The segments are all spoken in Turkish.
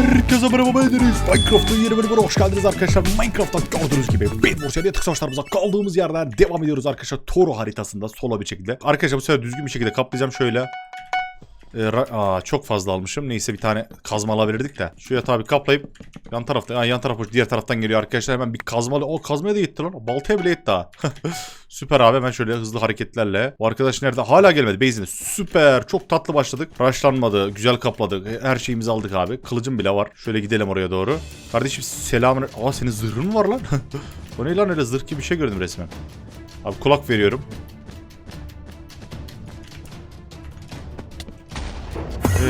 Herkese merhaba ben Deniz. Minecraft'ın yeni bölümüne hoş geldiniz arkadaşlar. Minecraft'ta gördüğünüz gibi bir Bursa'ya tıksaçlarımıza kaldığımız yerden devam ediyoruz arkadaşlar. Toro haritasında solo bir şekilde. Arkadaşlar bu sefer düzgün bir şekilde kaplayacağım şöyle. Ra- Aa, çok fazla almışım. Neyse bir tane kazma alabilirdik de. Şu yatağı bir kaplayıp yan tarafta aa, yan taraf diğer taraftan geliyor arkadaşlar. Hemen bir kazmalı. O kazmaya da yetti lan. Baltaya bile yetti ha. Süper abi hemen şöyle hızlı hareketlerle. Bu arkadaş nerede? Hala gelmedi. Base'inde. Süper. Çok tatlı başladık. Rushlanmadı. Güzel kapladık. Her şeyimizi aldık abi. Kılıcım bile var. Şöyle gidelim oraya doğru. Kardeşim selamın. Aa senin zırhın var lan? o ne lan öyle zırh gibi bir şey gördüm resmen. Abi kulak veriyorum.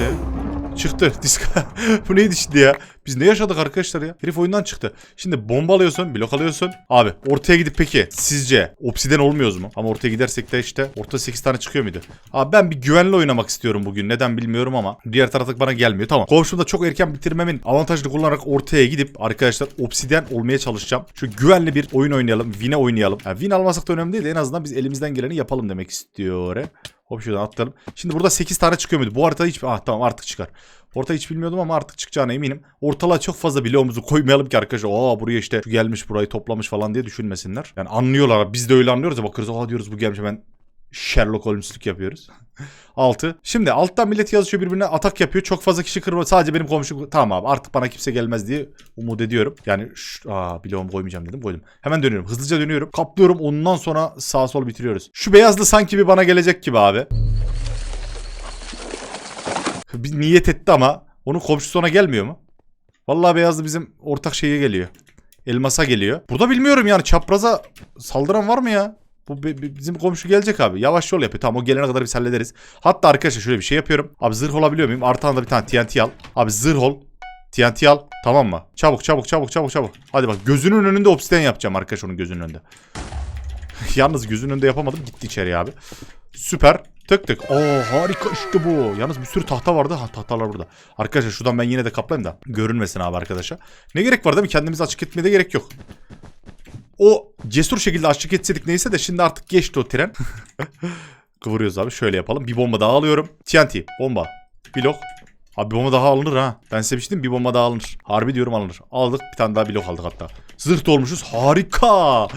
Ee, çıktı disk. Bu neydi şimdi ya? Biz ne yaşadık arkadaşlar ya? Herif oyundan çıktı. Şimdi bomba alıyorsun, blok alıyorsun. Abi ortaya gidip peki sizce obsiden olmuyoruz mu? Ama ortaya gidersek de işte orta 8 tane çıkıyor muydu? Abi ben bir güvenli oynamak istiyorum bugün. Neden bilmiyorum ama diğer tarafta bana gelmiyor. Tamam. Komşumda çok erken bitirmemin avantajını kullanarak ortaya gidip arkadaşlar obsiden olmaya çalışacağım. Şu güvenli bir oyun oynayalım. Win'e oynayalım. Yani win almasak da önemli değil. de En azından biz elimizden geleni yapalım demek istiyor. Hop şuradan atlayalım. Şimdi burada 8 tane çıkıyor muydu? Bu haritada hiç... Ah tamam artık çıkar. Orta hiç bilmiyordum ama artık çıkacağına eminim. Ortalığa çok fazla bloğumuzu koymayalım ki arkadaşlar. Aa buraya işte şu gelmiş burayı toplamış falan diye düşünmesinler. Yani anlıyorlar. Biz de öyle anlıyoruz ya bakıyoruz. Aa diyoruz bu gelmiş hemen Sherlock Holmes'lük yapıyoruz. 6. Şimdi alttan millet yazışıyor birbirine atak yapıyor. Çok fazla kişi kırma. Sadece benim komşum. Tamam abi artık bana kimse gelmez diye umut ediyorum. Yani şu, aa bloğumu koymayacağım dedim koydum. Hemen dönüyorum. Hızlıca dönüyorum. Kaplıyorum. Ondan sonra sağ sol bitiriyoruz. Şu beyazlı sanki bir bana gelecek gibi abi. Bir niyet etti ama onun komşusu ona gelmiyor mu? Vallahi beyazlı bizim ortak şeye geliyor. Elmasa geliyor. Burada bilmiyorum yani çapraza saldıran var mı ya? Bu bi- bi- bizim komşu gelecek abi. Yavaş yol yapıyor. Tamam o gelene kadar biz hallederiz. Hatta arkadaşlar şöyle bir şey yapıyorum. Abi zırh olabiliyor muyum? Artan da bir tane TNT al. Abi zırh ol. TNT al. Tamam mı? Çabuk çabuk çabuk çabuk çabuk. Hadi bak gözünün önünde obsidian yapacağım arkadaş onun gözünün önünde. Yalnız gözünün önünde yapamadım. Gitti içeriye abi. Süper. Tık tık. Oo harika işte bu. Yalnız bir sürü tahta vardı. Ha tahtalar burada. Arkadaşlar şuradan ben yine de kaplayayım da. Görünmesin abi arkadaşa. Ne gerek var değil mi? Kendimizi açık etmeye de gerek yok. O cesur şekilde açık etseydik neyse de şimdi artık geçti o tren. Kıvırıyoruz abi. Şöyle yapalım. Bir bomba daha alıyorum. TNT. Bomba. Blok. Abi bir bomba daha alınır ha. Ben size bir şey? Bir bomba daha alınır. Harbi diyorum alınır. Aldık. Bir tane daha blok aldık hatta. Zırh dolmuşuz. Harika.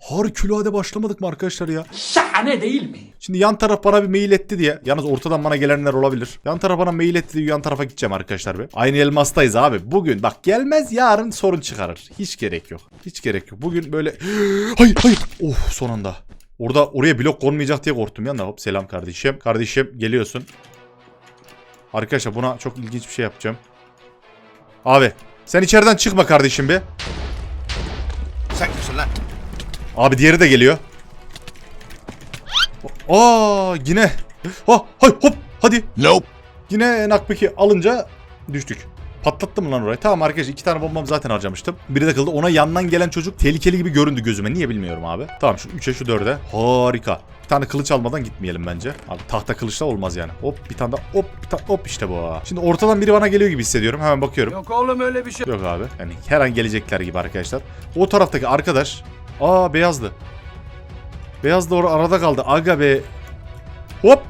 Harikulade başlamadık mı arkadaşlar ya? Şahane değil mi? Şimdi yan taraf bana bir mail etti diye. Yalnız ortadan bana gelenler olabilir. Yan taraf bana mail etti diye yan tarafa gideceğim arkadaşlar be. Aynı elmastayız abi. Bugün bak gelmez yarın sorun çıkarır. Hiç gerek yok. Hiç gerek yok. Bugün böyle... hayır hayır. Oh son anda. Orada oraya blok konmayacak diye korktum ya. Hop selam kardeşim. Kardeşim geliyorsun. Arkadaşlar buna çok ilginç bir şey yapacağım. Abi sen içeriden çıkma kardeşim bir. Sen kimsin lan? Abi diğeri de geliyor. Aa yine. Ha hay hop hadi. Nope. Yine nakbeki alınca düştük. Patlattım lan orayı? Tamam arkadaşlar iki tane bombamı zaten harcamıştım. Biri de kıldı. Ona yandan gelen çocuk tehlikeli gibi göründü gözüme. Niye bilmiyorum abi. Tamam şu 3'e şu 4'e. Harika. Bir tane kılıç almadan gitmeyelim bence. Abi tahta kılıçla olmaz yani. Hop bir tane daha hop bir tane hop işte bu. Şimdi ortadan biri bana geliyor gibi hissediyorum. Hemen bakıyorum. Yok oğlum öyle bir şey. Yok abi. Yani her an gelecekler gibi arkadaşlar. O taraftaki arkadaş. Aa beyazdı. Beyaz da orada arada kaldı. Aga be. Hop.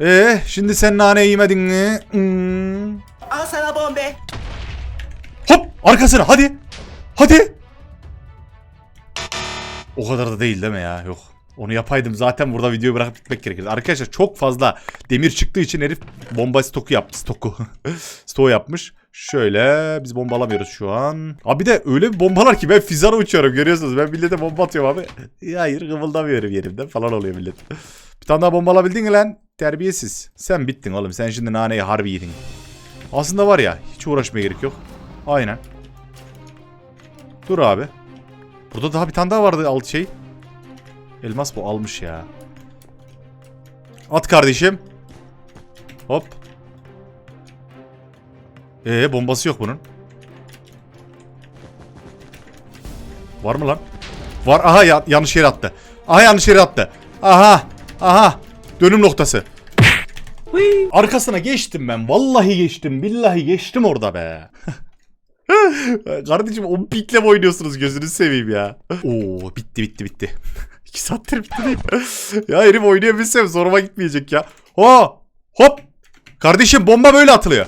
Ee, şimdi sen nane yemedin mi? Hmm. Al sana bombe. Hop arkasına hadi. Hadi. O kadar da değil değil mi ya? Yok. Onu yapaydım zaten burada videoyu bırakıp gitmek gerekirdi. Arkadaşlar çok fazla demir çıktığı için herif bomba stoku yaptı. Stoku. Stoğu yapmış. Şöyle biz bomba alamıyoruz şu an. Abi de öyle bir bombalar ki ben fizana uçuyorum görüyorsunuz. Ben millete bomba atıyorum abi. Hayır kımıldamıyorum yerimden falan oluyor millet. Bir tane daha bomba alabildin lan? Terbiyesiz. Sen bittin oğlum. Sen şimdi naneyi harbi yedin. Aslında var ya hiç uğraşmaya gerek yok. Aynen. Dur abi. Burada daha bir tane daha vardı alt şey. Elmas bu almış ya. At kardeşim. Hop. Ee bombası yok bunun. Var mı lan? Var. Aha ya, yanlış yere attı. Aha yanlış yere attı. Aha. Aha. Dönüm noktası. Arkasına geçtim ben. Vallahi geçtim. Billahi geçtim orada be. Kardeşim o pikle oynuyorsunuz gözünü seveyim ya. Oo bitti bitti bitti. 2 saattir bitti değil. ya herif oynayabilsem zoruma gitmeyecek ya. Ho hop. Kardeşim bomba böyle atılıyor.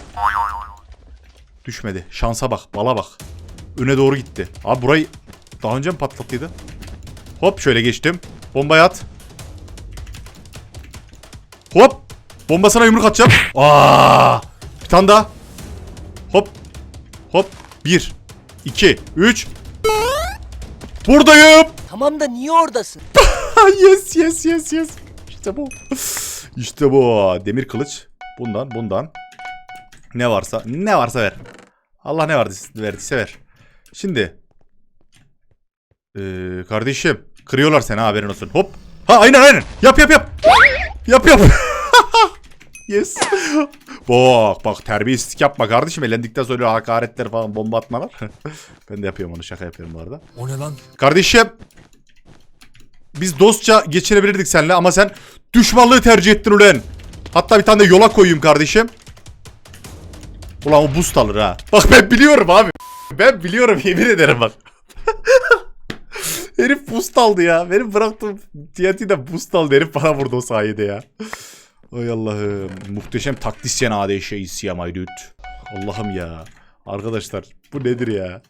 Düşmedi. Şansa bak. Bala bak. Öne doğru gitti. Abi burayı daha önce mi patlattıydı? Hop şöyle geçtim. Bombayı at. Hop. Bombasına yumruk atacağım. Aa! Bir tane daha. Hop. Hop. Bir. iki, Üç. Buradayım. Tamam da niye oradasın? yes yes yes yes. İşte bu. İşte bu. Demir kılıç. Bundan bundan. Ne varsa ne varsa ver. Allah ne verdiyse, verdiyse ver. Şimdi. Ee, kardeşim. Kırıyorlar seni ha, haberin olsun. Hop. Ha aynen aynen. Yap yap yap. Yap yap. yes. Bak bak terbiyesizlik yapma kardeşim. Elendikten sonra hakaretler falan bomba atmalar. ben de yapıyorum onu şaka yapıyorum bu arada. O ne lan? Kardeşim. Biz dostça geçinebilirdik seninle ama sen düşmanlığı tercih ettin ulan. Hatta bir tane de yola koyayım kardeşim. Ulan o boost alır ha. Bak ben biliyorum abi. Ben biliyorum yemin ederim bak. herif boost aldı ya. Benim bıraktığım TNT'de boost aldı. Herif bana vurdu o sayede ya. Ay Allah'ım. Muhteşem taktisyen ADŞ isya my dude. Allah'ım ya. Arkadaşlar bu nedir ya?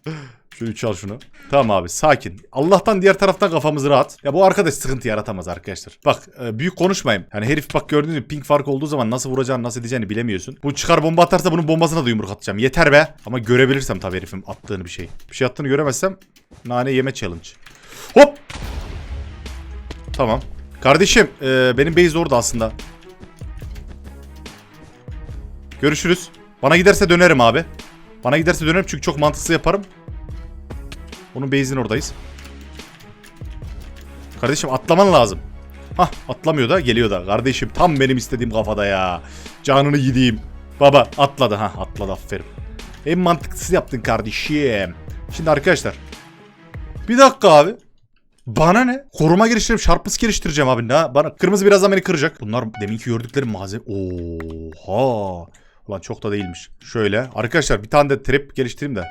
Şunu çal şunu. Tamam abi sakin. Allah'tan diğer taraftan kafamız rahat. Ya bu arkadaş sıkıntı yaratamaz arkadaşlar. Bak e, büyük konuşmayayım. Yani herif bak gördüğünüz gibi ping fark olduğu zaman nasıl vuracağını nasıl edeceğini bilemiyorsun. Bu çıkar bomba atarsa bunun bombasına da yumruk atacağım. Yeter be. Ama görebilirsem tabii herifin attığını bir şey. Bir şey attığını göremezsem nane yeme challenge. Hop. Tamam. Kardeşim e, benim base orada aslında. Görüşürüz. Bana giderse dönerim abi. Bana giderse dönerim çünkü çok mantıksız yaparım. Onun base'in oradayız. Kardeşim atlaman lazım. Hah atlamıyor da geliyor da. Kardeşim tam benim istediğim kafada ya. Canını yediğim. Baba atladı ha atladı aferin. En mantıksız yaptın kardeşim. Şimdi arkadaşlar. Bir dakika abi. Bana ne? Koruma geliştirip şarpıs geliştireceğim abi. Ne? Bana kırmızı birazdan beni kıracak. Bunlar deminki gördüklerim malzeme. Oha. Ulan çok da değilmiş. Şöyle. Arkadaşlar bir tane de trap geliştireyim de.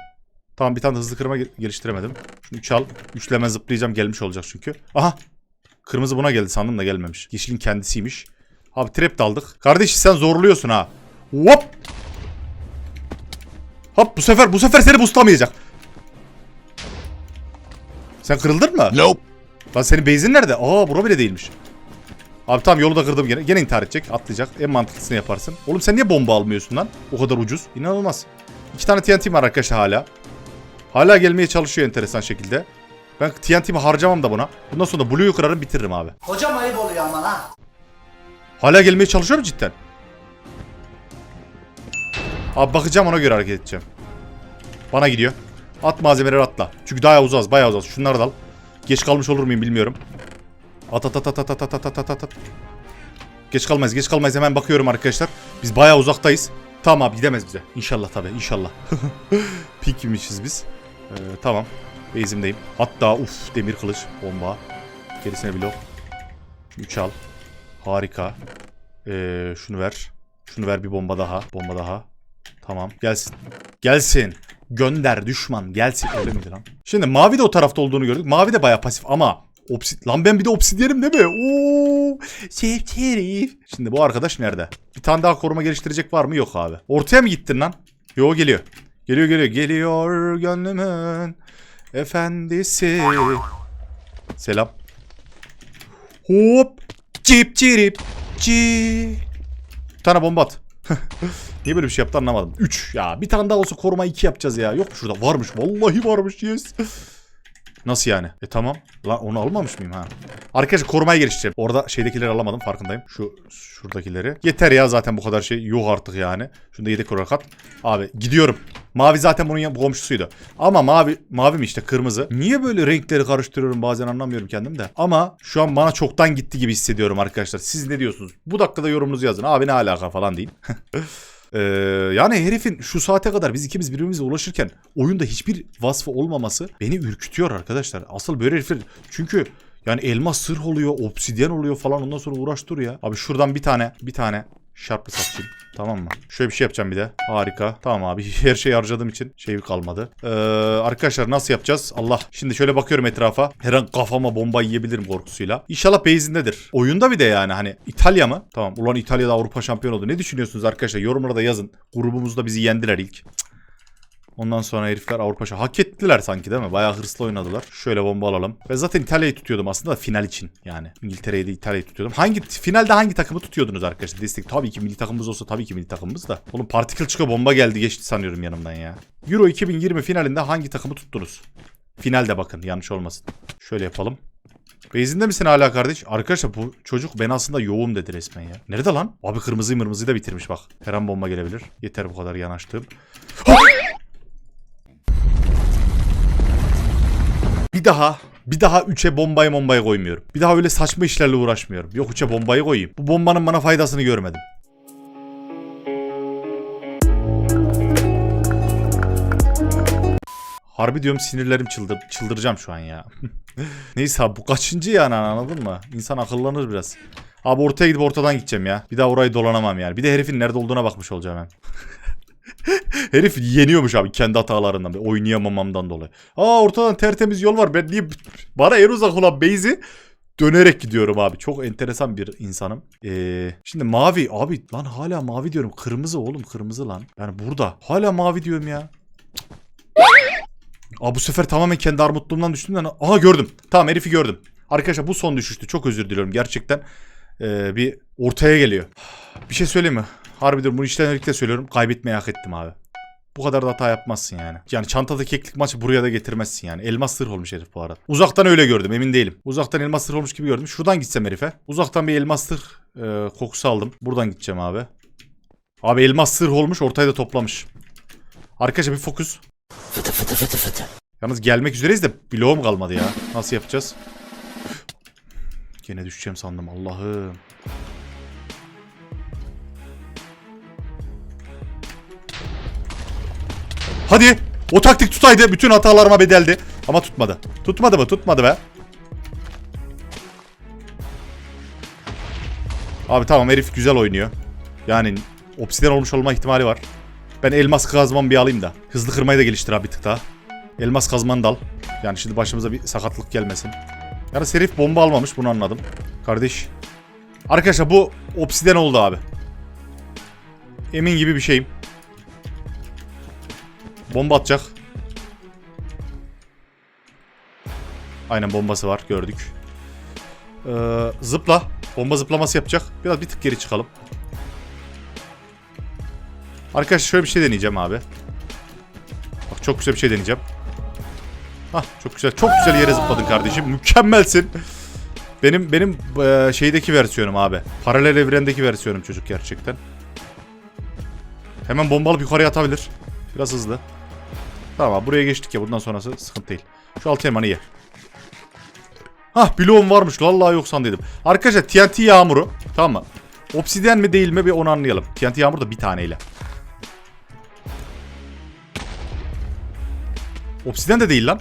Tamam bir tane de hızlı kırma gel- geliştiremedim. Şunu 3 al. Üçleme zıplayacağım gelmiş olacak çünkü. Aha. Kırmızı buna geldi sandım da gelmemiş. Yeşilin kendisiymiş. Abi trap de aldık. Kardeş sen zorluyorsun ha. Hop. Hop bu sefer bu sefer seni bustlamayacak. Sen kırıldın mı? Nope. Lan senin base'in nerede? Aa bura bile değilmiş. Abi tamam yolu da kırdım gene. Gene intihar edecek. Atlayacak. En mantıklısını yaparsın. Oğlum sen niye bomba almıyorsun lan? O kadar ucuz. İnanılmaz. İki tane TNT var arkadaşlar hala. Hala gelmeye çalışıyor enteresan şekilde. Ben TNT'mi harcamam da buna. Bundan sonra Blue'yu kırarım bitiririm abi. Hocam ayıp oluyor ama ha. Hala gelmeye çalışıyor mu cidden? Abi bakacağım ona göre hareket edeceğim. Bana gidiyor. At malzemeleri atla. Çünkü daha uzağız bayağı uzağız. Şunları da al. Geç kalmış olur muyum bilmiyorum. At at at at at at at at at at at. Geç kalmayız geç kalmayız hemen bakıyorum arkadaşlar. Biz bayağı uzaktayız. Tamam abi gidemez bize. İnşallah tabii inşallah. Pikmişiz biz. Ee, tamam. Base'imdeyim. Hatta uf demir kılıç bomba. Gerisine blok. Şunu üç al. Harika. Ee, şunu ver. Şunu ver bir bomba daha. Bomba daha. Tamam. Gelsin. Gelsin. Gönder düşman. Gelsin. Öyle miydi lan? Şimdi mavi de o tarafta olduğunu gördük. Mavi de baya pasif ama Obsid Lan ben bir de obsidyenim değil mi? Oo, Şerif. Şimdi bu arkadaş nerede? Bir tane daha koruma geliştirecek var mı? Yok abi. Ortaya mı gittin lan? Yo geliyor. Geliyor geliyor. Geliyor gönlümün efendisi. Selam. Hop. Cip cirip. Ci. Tane bomba at. Niye böyle bir şey yaptı anlamadım. 3 ya. Bir tane daha olsa koruma 2 yapacağız ya. Yok şurada varmış. Vallahi varmış yes. Nasıl yani? E tamam. Lan onu almamış mıyım ha? Arkadaşlar korumaya geliştireceğim. Orada şeydekileri alamadım farkındayım. Şu şuradakileri. Yeter ya zaten bu kadar şey. Yok artık yani. Şunu da yedek olarak at. Abi gidiyorum. Mavi zaten bunun komşusuydu. Ama mavi mavi mi işte kırmızı. Niye böyle renkleri karıştırıyorum bazen anlamıyorum kendim de. Ama şu an bana çoktan gitti gibi hissediyorum arkadaşlar. Siz ne diyorsunuz? Bu dakikada yorumunuzu yazın. Abi ne alaka falan deyin. Ee, yani herifin şu saate kadar biz ikimiz birbirimize ulaşırken oyunda hiçbir vasfı olmaması beni ürkütüyor arkadaşlar. Asıl böyle herifler çünkü yani elmas sırh oluyor, obsidyen oluyor falan ondan sonra uğraş dur ya. Abi şuradan bir tane bir tane şarpı satayım. Tamam mı? Şöyle bir şey yapacağım bir de. Harika. Tamam abi. Her şeyi harcadığım için şey kalmadı. Ee, arkadaşlar nasıl yapacağız? Allah. Şimdi şöyle bakıyorum etrafa. Her an kafama bomba yiyebilirim korkusuyla. İnşallah base'indedir. Oyunda bir de yani hani İtalya mı? Tamam. Ulan İtalya'da Avrupa şampiyon oldu. Ne düşünüyorsunuz arkadaşlar? Yorumlara da yazın. Grubumuzda bizi yendiler ilk. Cık. Ondan sonra herifler Avrupa Şa- hak ettiler sanki değil mi? Bayağı hırslı oynadılar. Şöyle bomba alalım. Ve zaten İtalya'yı tutuyordum aslında da final için yani. İngiltere'yi de İtalya'yı tutuyordum. Hangi finalde hangi takımı tutuyordunuz arkadaşlar? Destek tabii ki milli takımımız olsa tabii ki milli takımımız da. Oğlum particle çıkıyor bomba geldi geçti sanıyorum yanımdan ya. Euro 2020 finalinde hangi takımı tuttunuz? Finalde bakın yanlış olmasın. Şöyle yapalım. Beyzinde misin hala kardeş? Arkadaşlar bu çocuk ben aslında yoğum dedi resmen ya. Nerede lan? Abi kırmızıyı mırmızıyı da bitirmiş bak. Her an bomba gelebilir. Yeter bu kadar yanaştığım. Bir daha bir daha 3'e bombayı bombayı koymuyorum. Bir daha öyle saçma işlerle uğraşmıyorum. Yok 3'e bombayı koyayım. Bu bombanın bana faydasını görmedim. Harbi diyorum sinirlerim çıldır, çıldıracağım şu an ya. Neyse abi bu kaçıncı yani anladın mı? İnsan akıllanır biraz. Abi ortaya gidip ortadan gideceğim ya. Bir daha orayı dolanamam yani. Bir de herifin nerede olduğuna bakmış olacağım hem. Herif yeniyormuş abi kendi hatalarından. Oynayamamamdan dolayı. Aa ortadan tertemiz yol var. Ben niye bana en uzak olan base'i dönerek gidiyorum abi. Çok enteresan bir insanım. Ee, şimdi mavi abi lan hala mavi diyorum. Kırmızı oğlum kırmızı lan. Yani burada hala mavi diyorum ya. Aa bu sefer tamamen kendi armutluğumdan düştüm. de- Aha gördüm. Tamam herifi gördüm. Arkadaşlar bu son düşüştü. Çok özür diliyorum. Gerçekten ee, bir ortaya geliyor. Bir şey söyleyeyim mi? Harbi diyorum bunu birlikte söylüyorum. Kaybetmeyi hak ettim abi. Bu kadar da hata yapmazsın yani. Yani çantada keklik maçı buraya da getirmezsin yani. Elmas sırf olmuş herif bu arada. Uzaktan öyle gördüm emin değilim. Uzaktan elmas sırf olmuş gibi gördüm. Şuradan gitsem herife. Uzaktan bir elmas sırf e, kokusu aldım. Buradan gideceğim abi. Abi elmas sırf olmuş ortaya da toplamış. Arkadaşlar bir fokus. Fıtı fıtı fıtı fıtı. Yalnız gelmek üzereyiz de bloğum kalmadı ya. Nasıl yapacağız? Gene düşeceğim sandım Allah'ım. Hadi. O taktik tutaydı. Bütün hatalarıma bedeldi. Ama tutmadı. Tutmadı mı? Tutmadı be. Abi tamam herif güzel oynuyor. Yani obsiden olmuş olma ihtimali var. Ben elmas kazmamı bir alayım da. Hızlı kırmayı da geliştir abi bir tık daha. Elmas kazmanı da al. Yani şimdi başımıza bir sakatlık gelmesin. Yani herif bomba almamış bunu anladım. Kardeş. Arkadaşlar bu obsiden oldu abi. Emin gibi bir şeyim. Bomba atacak. Aynen bombası var gördük. Ee, zıpla. Bomba zıplaması yapacak. Biraz bir tık geri çıkalım. Arkadaşlar şöyle bir şey deneyeceğim abi. Bak çok güzel bir şey deneyeceğim. Hah çok güzel. Çok güzel yere zıpladın kardeşim. Mükemmelsin. Benim benim eee, şeydeki versiyonum abi. Paralel evrendeki versiyonum çocuk gerçekten. Hemen bomba alıp yukarıya atabilir. Biraz hızlı. Tamam buraya geçtik ya. Bundan sonrası sıkıntı değil. Şu altı elmanı ye. Hah bloğum varmış. Vallahi yok sandıydım. Arkadaşlar TNT yağmuru. Tamam mı? Obsidyen mi değil mi bir onu anlayalım. TNT yağmur da bir taneyle. Obsidyen de değil lan.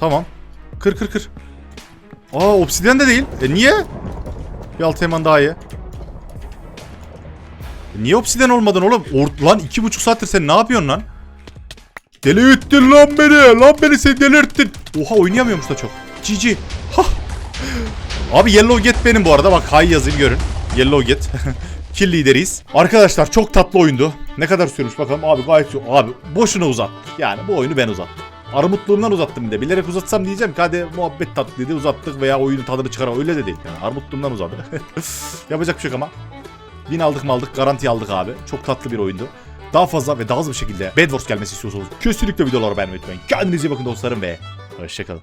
Tamam. Kır kır kır. Aa obsidyen de değil. E niye? Bir altı hemen daha ye. E niye obsidyen olmadın oğlum? Or lan iki buçuk saattir sen ne yapıyorsun lan? Deli ettin lan beni. Lan beni sen delirttin. Oha oynayamıyormuş da çok. Cici. Abi Yellow Get benim bu arada. Bak hay yazayım görün. Yellow Get. Kill lideriyiz. Arkadaşlar çok tatlı oyundu. Ne kadar sürmüş bakalım. Abi gayet Abi boşuna uzattık. Yani bu oyunu ben uzattım. Armutluğumdan uzattım de. Bilerek uzatsam diyeceğim ki hadi muhabbet tatlıydı uzattık veya oyunun tadını çıkar. Öyle de değil. Yani armutluğumdan uzadı. Yapacak bir şey yok ama. Bin aldık mı aldık garanti aldık abi. Çok tatlı bir oyundu. Daha fazla ve daha hızlı bir şekilde Bedwars gelmesi istiyorsanız kesinlikle videoları beğenmeyi unutmayın. Kendinize iyi bakın dostlarım ve hoşçakalın.